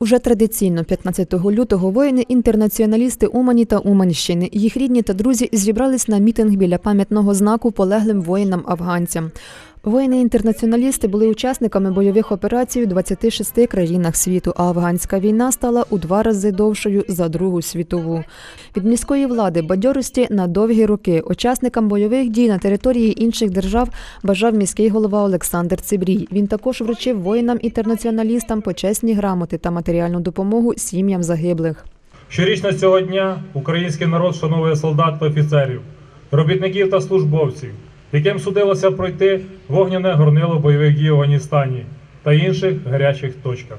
Уже традиційно 15 лютого воїни-інтернаціоналісти Умані та Уманщини, їх рідні та друзі зібрались на мітинг біля пам'ятного знаку полеглим воїнам-афганцям. Воїни-інтернаціоналісти були учасниками бойових операцій у 26 країнах світу, а афганська війна стала у два рази довшою за Другу світову. Від міської влади бадьорості на довгі роки учасникам бойових дій на території інших держав бажав міський голова Олександр Цибрій. Він також вручив воїнам-інтернаціоналістам почесні грамоти та матеріальну допомогу сім'ям загиблих. Щорічно цього дня український народ шановує солдат та офіцерів, робітників та службовців, яким судилося пройти вогняне горнило бойових дій в Афганістані та інших гарячих точках.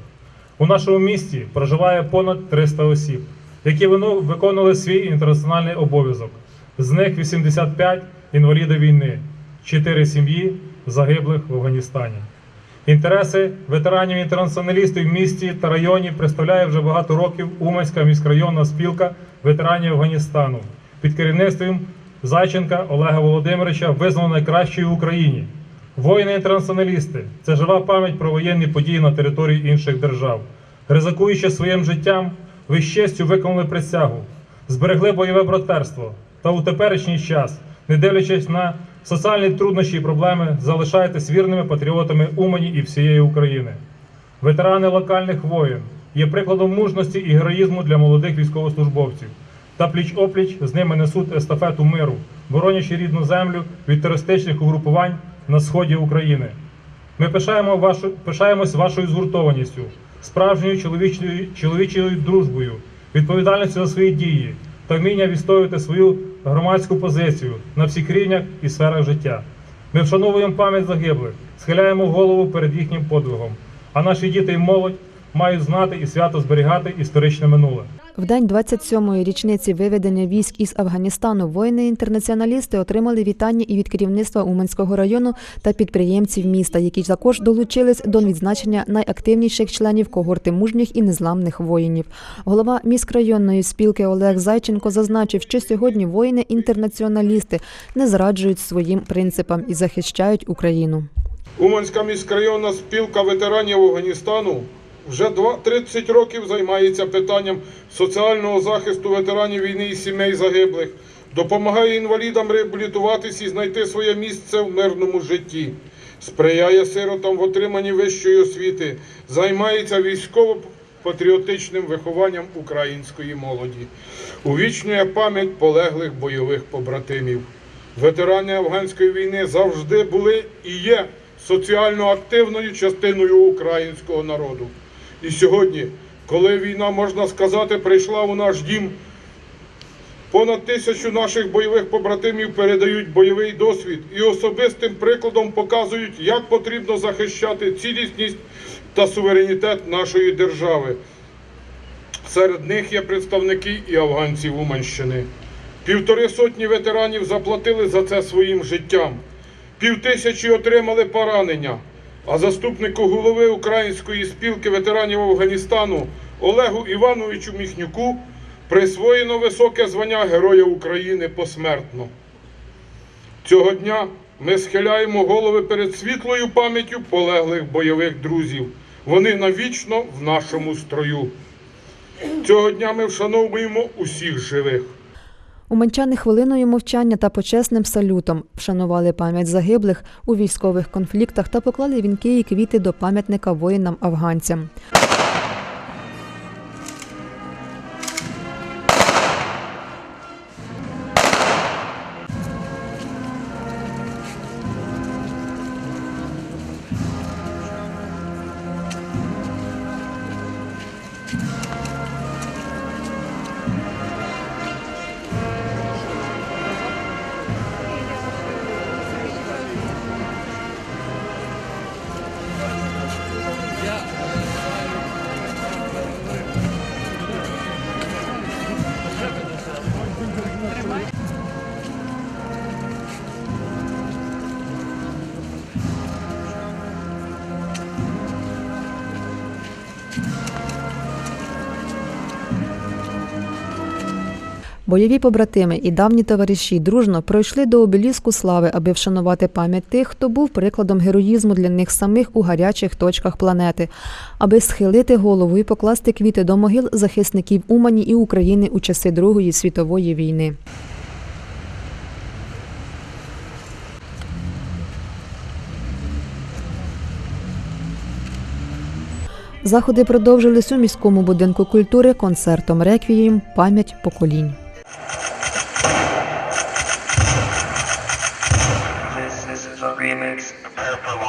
У нашому місті проживає понад 300 осіб, які виконували свій інтернаціональний обов'язок. З них 85 інваліди війни, 4 сім'ї загиблих в Афганістані. Інтереси ветеранів-інтернаціоналістів в місті та районі представляє вже багато років Уманська міськрайонна спілка ветеранів Афганістану під керівництвом Зайченка Олега Володимировича визнано найкращою в Україні. Воїни-інтернаціоналісти це жива пам'ять про воєнні події на території інших держав. Ризикуючи своїм життям, ви з честю виконали присягу, зберегли бойове братерство та у теперішній час, не дивлячись на соціальні труднощі і проблеми, залишаєтесь вірними патріотами Умані і всієї України. Ветерани локальних воєн є прикладом мужності і героїзму для молодих військовослужбовців. Та пліч-опліч з ними несуть естафету миру, боронячи рідну землю від терористичних угрупувань на сході України. Ми пишаємо вашу, пишаємось вашою згуртованістю, справжньою чоловічою, чоловічою дружбою, відповідальністю за свої дії та вміння відстоювати свою громадську позицію на всіх рівнях і сферах життя. Ми вшановуємо пам'ять загиблих, схиляємо голову перед їхнім подвигом, а наші діти і молодь мають знати і свято зберігати історичне минуле. В день 27-ї річниці виведення військ із Афганістану воїни-інтернаціоналісти отримали вітання і від керівництва Уманського району та підприємців міста, які також долучились до відзначення найактивніших членів когорти мужніх і незламних воїнів. Голова міськрайонної спілки Олег Зайченко зазначив, що сьогодні воїни-інтернаціоналісти не зраджують своїм принципам і захищають Україну. Уманська міськрайонна спілка ветеранів Афганістану вже два- 30 років займається питанням соціального захисту ветеранів війни і сімей загиблих, допомагає інвалідам реабілітуватись і знайти своє місце в мирному житті, сприяє сиротам в отриманні вищої освіти, займається військово-патріотичним вихованням української молоді, увічнює пам'ять полеглих бойових побратимів. Ветерани афганської війни завжди були і є соціально активною частиною українського народу. І сьогодні, коли війна, можна сказати, прийшла у наш дім, понад тисячу наших бойових побратимів передають бойовий досвід і особистим прикладом показують, як потрібно захищати цілісність та суверенітет нашої держави. Серед них є представники і афганців Уманщини. Півтори сотні ветеранів заплатили за це своїм життям. Півтисячі отримали поранення. А заступнику голови Української спілки ветеранів Афганістану Олегу Івановичу Міхнюку присвоєно високе звання Героя України посмертно. Цього дня ми схиляємо голови перед світлою пам'яттю полеглих бойових друзів. Вони навічно в нашому строю. Цього дня ми вшановуємо усіх живих. Уманчани хвилиною мовчання та почесним салютом вшанували пам'ять загиблих у військових конфліктах та поклали вінки і квіти до пам'ятника воїнам-афганцям. Бойові побратими і давні товариші дружно пройшли до обеліску слави, аби вшанувати пам'ять тих, хто був прикладом героїзму для них самих у гарячих точках планети, аби схилити голову і покласти квіти до могил захисників Умані і України у часи Другої світової війни. Заходи продовжились у міському будинку культури концертом Реквієм Пам'ять поколінь. minutes for per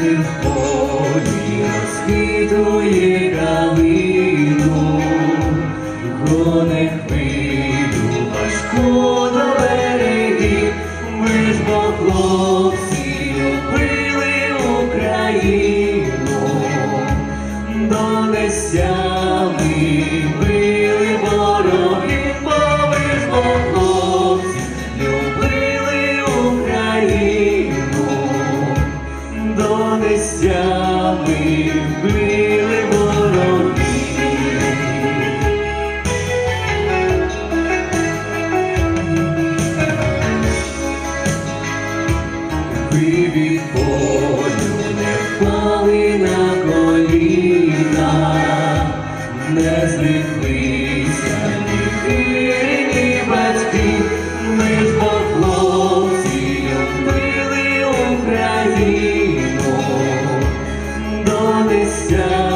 Вітер в полі розхитує калину, хвилю важку берегів, ми ж бо любили Україну, донесями били ворогів, бо ви ж любили Україну донестями били ворогів. Ви від болю не впали на коліна, не зли Yeah.